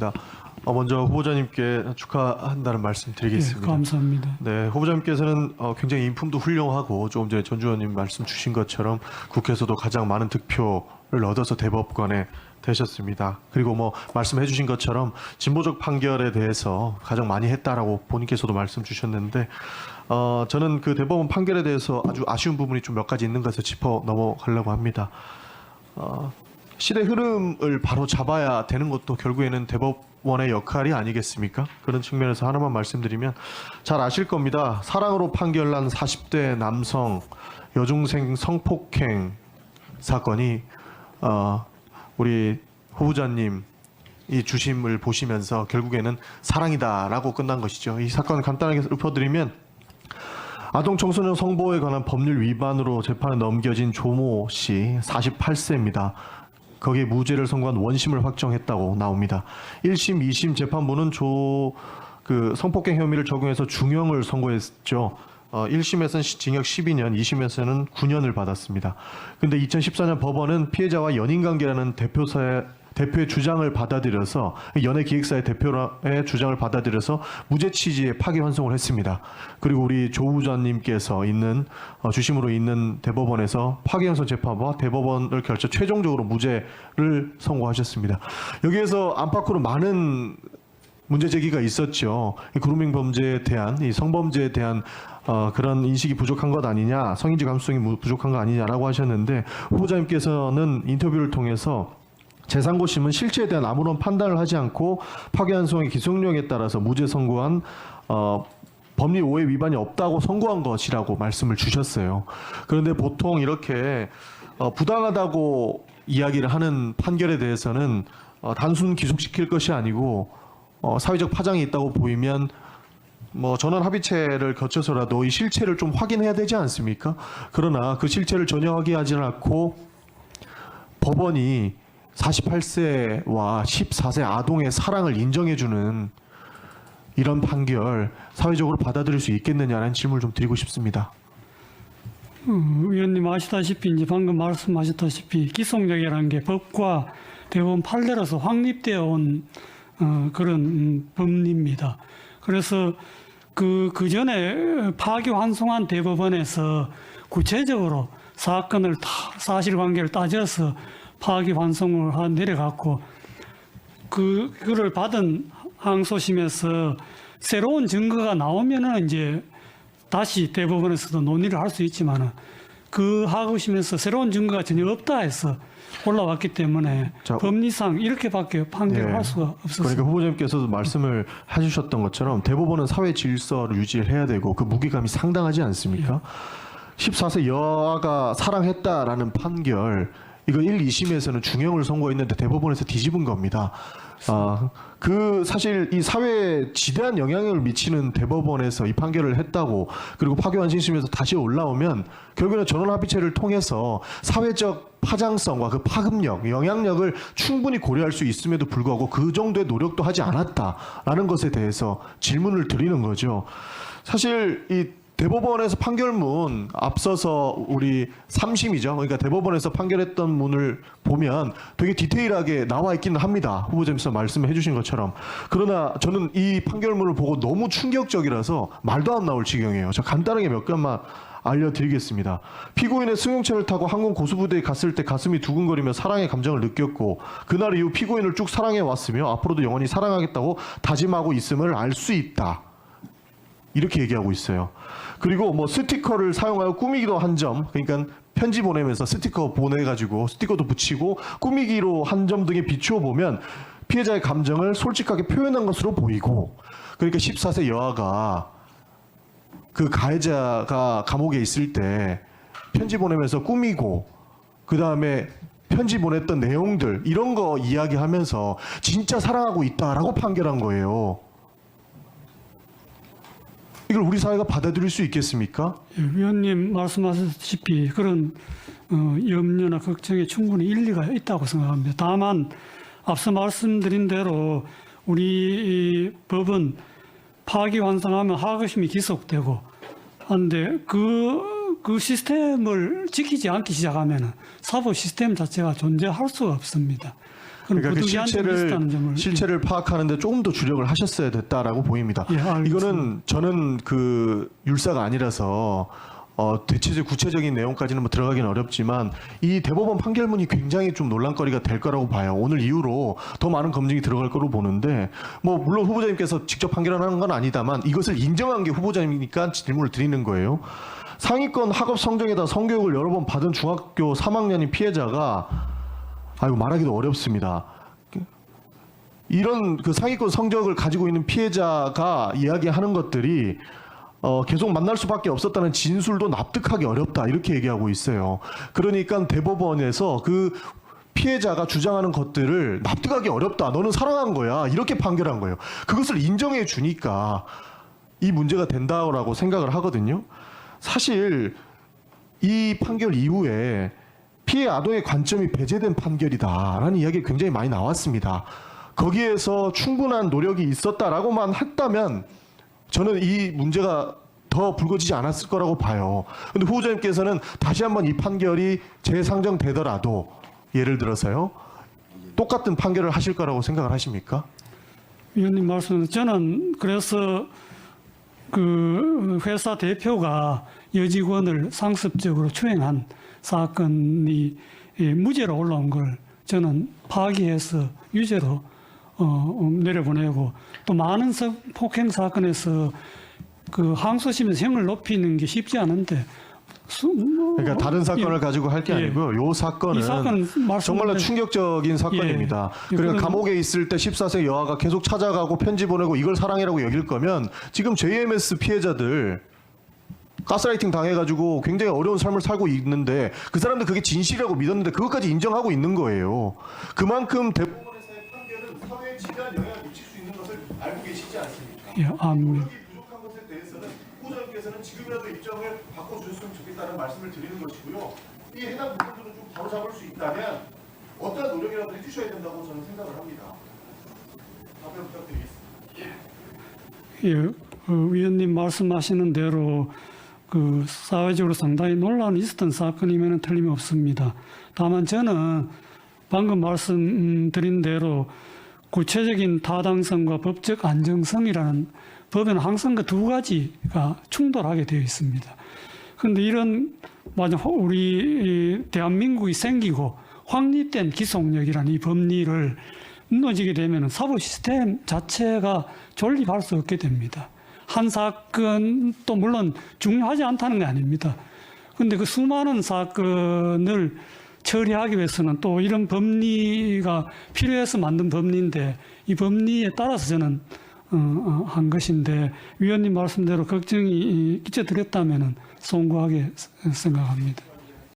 하겠습니다. 어, 먼저 후보자님께 축하한다는 말씀 예, 드리겠습니다. 감사합니다. 네, 후보자님께서는 어, 굉장히 인품도 훌륭하고 조금 전에 전 주원님 말씀 주신 것처럼 국회에서도 가장 많은 득표를 얻어서 대법관에 되셨습니다. 그리고 뭐 말씀해 주신 것처럼 진보적 판결에 대해서 가장 많이 했다라고 본인께서도 말씀 주셨는데 어, 저는 그 대법원 판결에 대해서 아주 아쉬운 부분이 좀 몇 가지 있는 것을 짚어 넘어가려고 합니다. 어, 시대 흐름을 바로 잡아야 되는 것도 결국에는 대법원의 역할이 아니겠습니까? 그런 측면에서 하나만 말씀드리면 잘 아실 겁니다. 사랑으로 판결난 40대 남성 여중생 성폭행 사건이 어, 우리 후보자님 이 주심을 보시면서 결국에는 사랑이다라고 끝난 것이죠. 이 사건 간단하게 읊어드리면 아동 청소년 성보호에 관한 법률 위반으로 재판에 넘겨진 조모 씨 48세입니다. 거기에 무죄를 선고한 원심을 확정했다고 나옵니다. 1심, 2심 재판부는 조 그 성폭행 혐의를 적용해서 중형을 선고했죠. 어, 1심에서는 징역 12년, 2심에서는 9년을 받았습니다. 근데 2014년 법원은 피해자와 연인 관계라는 대표사의 대표의 주장을 받아들여서 연예 기획사의 대표의 주장을 받아들여서 무죄 취지의 파기 환송을 했습니다. 그리고 우리 조 후자님께서 있는 어, 주심으로 있는 대법원에서 파기 환송 재판과 대법원을 결쳐 최종적으로 무죄를 선고하셨습니다. 여기에서 안팎으로 많은 문제 제기가 있었죠. 이 그루밍 범죄에 대한 이 성범죄에 대한 어, 그런 인식이 부족한 것 아니냐, 성인지 감수성이 무- 부족한 거 아니냐라고 하셨는데 후보자님께서는 인터뷰를 통해서 재상고심은 실체에 대한 아무런 판단을 하지 않고 파기환송의 기속력에 따라서 무죄 선고한 어, 법리 오해 위반이 없다고 선고한 것이라고 말씀을 주셨어요. 그런데 보통 이렇게 어, 부당하다고 이야기를 하는 판결에 대해서는 어, 단순 기속시킬 것이 아니고 어, 사회적 파장이 있다고 보이면 뭐 전원 합의체를 거쳐서라도 이 실체를 좀 확인해야 되지 않습니까? 그러나 그 실체를 전혀 확인하지 않고 법원이 48세와 14세 아동의 사랑을 인정해주는 이런 판결 사회적으로 받아들일 수 있겠느냐는 질문을 좀 드리고 싶습니다. 어, 의원님 아시다시피 이제 방금 말씀하셨다시피 기속력이라는 게 법과 대법원 판례로서 확립되어 온 어, 그런 음, 법리입니다. 그래서 그, 그 전에 파기환송한 대법원에서 구체적으로 사건을 다, 사실관계를 따져서 파기 환송을 하- 내려갔고 그, 그를 받은 항소심에서 새로운 증거가 나오면은 이제 다시 대법원에서도 논의를 할 수 있지만은 그 하고심에서 새로운 증거가 전혀 없다 해서 올라왔기 때문에 자, 법리상 이렇게밖에 판결을 예. 할 수가 없었습니다. 그러니까 후보자님께서도 말씀을 해주셨던 것처럼 대법원은 사회 질서를 유지를 해야 되고 그 무게감이 상당하지 않습니까? 14세 여아가 사랑했다라는 판결 이거 1, 2심에서는 중형을 선고했는데 대법원에서 뒤집은 겁니다. 아, 그 사실 이 사회에 지대한 영향을 미치는 대법원에서 이 판결을 했다고 그리고 파기환송심에서 다시 올라오면 결국에는 전원합의체를 통해서 사회적 파장성과 그 파급력, 영향력을 충분히 고려할 수 있음에도 불구하고 그 정도의 노력도 하지 않았다라는 것에 대해서 질문을 드리는 거죠. 사실 이 대법원에서 판결문 앞서서 우리 3심이죠. 그러니까 대법원에서 판결했던 문을 보면 되게 디테일하게 나와 있기는 합니다. 후보자님께서 말씀해 주신 것처럼. 그러나 저는 이 판결문을 보고 너무 충격적이라서 말도 안 나올 지경이에요. 저 간단하게 몇 가지만 알려드리겠습니다. 피고인의 승용차를 타고 항공 고수부대에 갔을 때 가슴이 두근거리며 사랑의 감정을 느꼈고 그날 이후 피고인을 쭉 사랑해 왔으며 앞으로도 영원히 사랑하겠다고 다짐하고 있음을 알 수 있다. 이렇게 얘기하고 있어요. 그리고 뭐 스티커를 사용하여 꾸미기도 한 점, 그러니까 편지 보내면서 스티커 보내가지고 스티커도 붙이고 꾸미기로 한 점 등에 비추어 보면 피해자의 감정을 솔직하게 표현한 것으로 보이고, 그러니까 14세 여아가 그 가해자가 감옥에 있을 때 편지 보내면서 꾸미고, 그 다음에 편지 보냈던 내용들 이런 거 이야기하면서 진짜 사랑하고 있다라고 판결한 거예요. 이걸 우리 사회가 받아들일 수 있겠습니까? 예, 위원님 말씀하셨다시피 그런 어, 염려나 걱정에 충분히 일리가 있다고 생각합니다. 다만 앞서 말씀드린 대로 우리 이 법은 파기환송하면 하급심이 기속되고 한데 그, 그 시스템을 지키지 않기 시작하면 사법 시스템 자체가 존재할 수가 없습니다. 그러니까 그 실체를 점을 실체를 파악하는데 조금 더 주력을 하셨어야 됐다라고 보입니다. 예. 이거는 저는 그 율사가 아니라서 어, 대체적 구체적인 내용까지는 뭐 들어가기는 어렵지만 이 대법원 판결문이 굉장히 좀 논란거리가 될 거라고 봐요. 오늘 이후로 더 많은 검증이 들어갈 거로 보는데 뭐 물론 후보자님께서 직접 판결하는 건 아니다만 이것을 인정한 게 후보자님이니까 질문을 드리는 거예요. 상위권 학업 성적에다 성교육을 여러 번 받은 중학교 3학년인 피해자가 아이고 말하기도 어렵습니다. 이런 그 상위권 성적을 가지고 있는 피해자가 이야기하는 것들이 어, 계속 만날 수밖에 없었다는 진술도 납득하기 어렵다 이렇게 얘기하고 있어요. 그러니까 대법원에서 그 피해자가 주장하는 것들을 납득하기 어렵다. 너는 사랑한 거야. 이렇게 판결한 거예요. 그것을 인정해 주니까 이 문제가 된다고 생각을 하거든요. 사실 이 판결 이후에 피해 아동의 관점이 배제된 판결이다라는 이야기 굉장히 많이 나왔습니다. 거기에서 충분한 노력이 있었다라고만 했다면 저는 이 문제가 더 불거지지 않았을 거라고 봐요. 근데 후보자님께서는 다시 한번 이 판결이 재상정되더라도 예를 들어서요. 똑같은 판결을 하실 거라고 생각을 하십니까? 위원님 말씀 저는 그래서 그 회사 대표가 여직원을 상습적으로 추행한 사건이 예, 무죄로 올라온 걸 저는 파기해서 유죄로 어, 내려보내고 또 많은 성- 폭행 사건에서 그 항소심에서 형을 높이는 게 쉽지 않은데 수, 뭐, 그러니까 다른 사건을 예. 가지고 할게 예. 아니고요. 요 사건은 이 사건은 정말로 충격적인 사건입니다. 예. 그러니까 감옥에 있을 때 14세 여아가 계속 찾아가고 편지 보내고 이걸 사랑이라고 여길 거면 지금 JMS 피해자들 가스라이팅 당해가지고 굉장히 어려운 삶을 살고 있는데 그 사람들 그게 진실이라고 믿었는데 그것까지 인정하고 있는 거예요. 그만큼 대법원에서의 판결은 사회에 지대한 영향을 미칠 수 있는 것을 알고 계시지 않습니까? 예, 아닙니다. 노력이 부족한 것에 대해서는 후보자님께서는 지금이라도 입장을 바꿔주셨으면 좋겠다는 말씀을 드리는 것이고요. 이 해당 부분들을 좀 바로잡을 수 있다면 어떠한 노력이라도 해주셔야 된다고 저는 생각을 합니다. 답변 부탁드리겠습니다. 예, 그 위원님 말씀하시는 대로 그 사회적으로 상당히 논란이 있었던 사건이면 틀림없습니다. 다만 저는 방금 말씀드린 대로 구체적인 타당성과 법적 안정성이라는 법에는 항상 그 두 가지가 충돌하게 되어 있습니다. 그런데 이런 맞아 우리 이 대한민국이 생기고 확립된 기속력이라는 이 법리를 무너지게 되면 사법 시스템 자체가 존립할 수 없게 됩니다. 한 사건도 물론 중요하지 않다는 게 아닙니다. 근데 그 수많은 사건을 처리하기 위해서는 또 이런 법리가 필요해서 만든 법리인데 이 법리에 따라서 저는 어, 어, 한 것인데 위원님 말씀대로 걱정이 끼쳐드렸다면 송구하게 생각합니다.